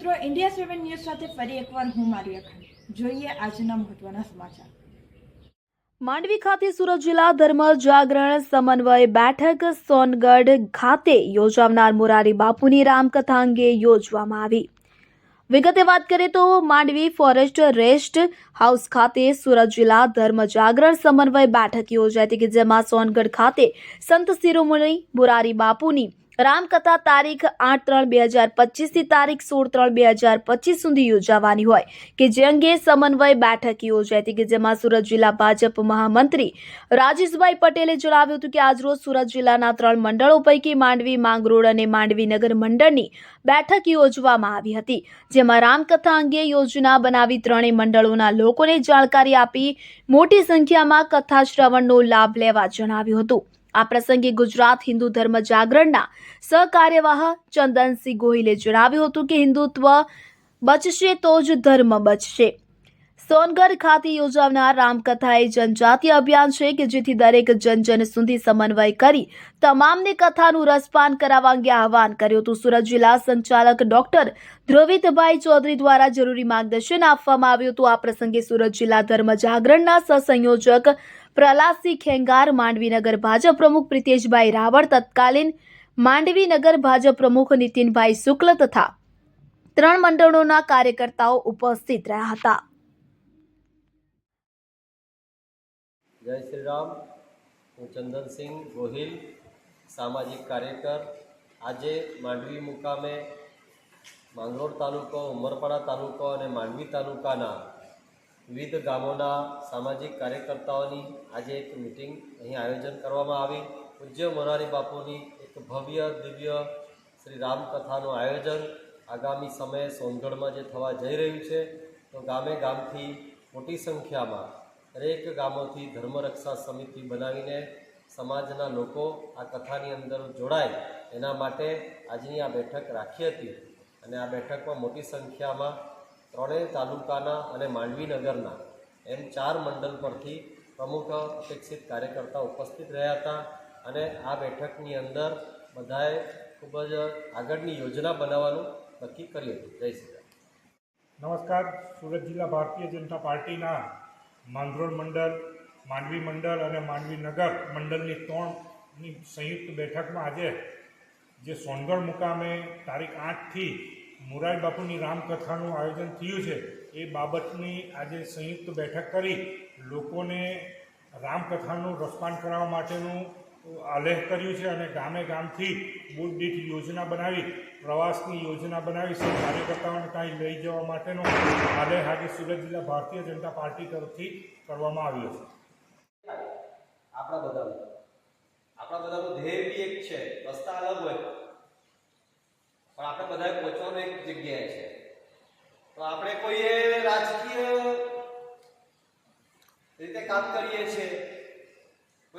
મિત્રો ઇન્ડિયા સેવન ન્યૂઝ સાથે ફરી એકવાર હું મારી અખાણી. જોઈએ આજના મહત્વના સમાચાર. માંડવી ખાતે સુરત જિલ્લા ધર્મ જાગરણ સમન્વય બેઠક સોનગઢ ખાતે યોજાનાર મોરારી બાપુની રામકથા અંગે યોજવામાં આવી. વિગતે વાત કરીએ તો માંડવી ફોરેસ્ટ રેસ્ટ હાઉસ ખાતે સુરત જિલ્લા ધર્મ જાગરણ સમન્વય બેઠક યોજાઈ હતી કે જેમાં સોનગઢ ખાતે સંત શિરોમણી મોરારી બાપુની રામકથા તારીખ આઠ ત્રણ બે હજાર પચીસથી તારીખ સોળ ત્રણ બે હજાર પચીસ સુધી યોજાવાની હોય કે જે અંગે સમન્વય બેઠક યોજાઈ હતી કે જેમાં સુરત જિલ્લા ભાજપ મહામંત્રી રાજેશભાઈ પટેલે જણાવ્યું હતું કે આજરોજ સુરત જિલ્લાના ત્રણ મંડળો પૈકી માંડવી, માંગરોળ અને માંડવી નગર મંડળની બેઠક યોજવામાં આવી હતી. જેમાં રામકથા અંગે યોજના બનાવી ત્રણેય મંડળોના લોકોને જાણકારી આપી મોટી સંખ્યામાં કથા શ્રવણનો લાભ લેવા જણાવ્યું હતું. આ પ્રસંગે ગુજરાત હિન્દુ ધર્મ જાગરણના સહકાર્યવાહ ચંદનસિંહ ગોહિલે જણાવ્યું હતું કે હિન્દુત્વ બચશે તો જ ધર્મ બચશે. સોનગઢ ખાતે યોજાનાર રામકથા એ જનજાતીય અભિયાન છે કે જેથી દરેક જન જન સુધી સમન્વય કરી તમામને કથાનું રસપાન કરાવવા અંગે આહવાન કર્યું હતું. સુરત જિલ્લા સંચાલક ડોક્ટર ધ્રુવિતભાઈ ચૌધરી દ્વારા જરૂરી માર્ગદર્શન આપવામાં આવ્યું હતું. આ પ્રસંગે સુરત જિલ્લા ધર્મ જાગરણના સહસંયોજક પ્રહલાદસિંહ ખેંગાર માંડવીનગર ભાજપ પ્રમુખ પ્રિતેશભાઈ રાવળ, તત્કાલીન માંડવીનગર ભાજપ પ્રમુખ નીતિનભાઈ શુક્લ તથા ત્રણ મંડળોના કાર્યકર્તાઓ ઉપસ્થિત રહ્યા હતા. જય શ્રી રામ. હું ચંદનસિંહ ગોહિલ, સામાજિક કાર્યકર. આજે માંડવી મુકામે માંગરોળ તાલુકો, ઉમરપાડા તાલુકો અને માંડવી તાલુકાના વિવિધ ગામોના સામાજિક કાર્યકર્તાઓની આજે એક મિટિંગ અહીં આયોજન કરવામાં આવી. પૂજ્ય મોરારી બાપુની એક ભવ્ય, દિવ્ય શ્રી રામકથાનું આયોજન આગામી સમયે સોનગઢમાં જે થવા જઈ રહ્યું છે, તો ગામે ગામથી મોટી સંખ્યામાં દરેક ગામોથી ધર્મરક્ષા સમિતિ બનાવીને સમાજના લોકો આ કથાની અંદર જોડાય, એના માટે આજની આ બેઠક રાખી હતી. અને આ બેઠકમાં મોટી સંખ્યામાં ત્રણેય તાલુકાના અને માંડવી નગરના એમ ચાર મંડળ પરથી પ્રમુખ અપેક્ષિત કાર્યકર્તા ઉપસ્થિત રહ્યા હતા. અને આ બેઠકની અંદર બધાએ ખૂબ જ આગળની યોજના બનાવવાનું નક્કી કર્યું હતું. જય શ્રી નમસ્કાર. સુરત જિલ્લા ભારતીય જનતા પાર્ટીના માંગરોળ મંડળ, માંડવી મંડળ અને માંડવી નગર મંડળની ત્રણની સંયુક્ત બેઠકમાં આજે જે સોનગઢ મુકામે તારીખ આઠથી મોરારી બાપુની રામકથાનું આયોજન થયું છે, એ બાબતની આજે સંયુક્ત બેઠક કરી લોકોને રામકથાનું રસપાન કરાવવા માટેનું આલેખ કર્યું છે અને ગામે ગામથી બુથ દીઠ યોજના બનાવી, પ્રવાસની યોજના બનાવી છે કાર્યકર્તાઓને કાંઈ લઈ જવા માટેનો આલેખ આજે સુરત જિલ્લા ભારતીય જનતા પાર્ટી તરફથી કરવામાં આવ્યો છે. આપણા બધાનો. આપણા બધાનો ધ્યેય બી એક છે, રસ્તા અલગ હોય. પણ આપણે બધાએ પહોંચવાનું એક જગ્યાએ છે. તો આપણે કોઈએ રાજકીય રીતે કામ કરીએ છીએ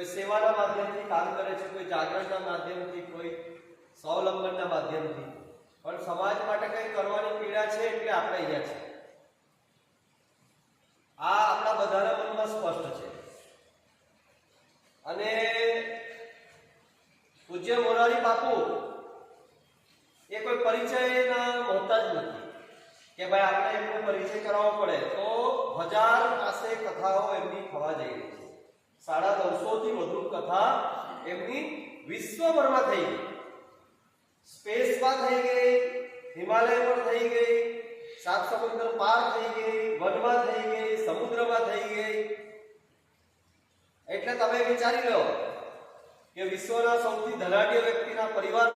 કોઈ સેવાના માધ્યમથી કામ કરે છે, કોઈ જાગરણના માધ્યમથી, કોઈ સ્વાવલંબનના માધ્યમથી. પણ સમાજ માટે કંઈ કરવાની પીડા છે એટલે આપણે અહીંયા છે આ આપણા બધાના મનમાં સ્પષ્ટ છે. અને પૂજ્ય મોરારી બાપુ, એ કોઈ પરિચયના મોહતાજ નથી. કે ભાઈ આપણે એમનો પરિચય કરાવવો પડે, તો હજાર પાસે કથાઓ એમની થવા જઈ રહી છે. સાડા ત્રણસો થી વધુ કથા એમની વિશ્વભરમાં થઈ ગઈ. સ્પેસમાં થઈ ગઈ હિમાલય પર થઈ ગઈ, સાત સમુદ્ર પાર થઈ ગઈ, વનમાં થઈ ગઈ, સમુદ્રમાં થઈ ગઈ. એટલે તમે વિચારી લો કે વિશ્વના સૌથી ધનાઢ્ય વ્યક્તિના પરિવાર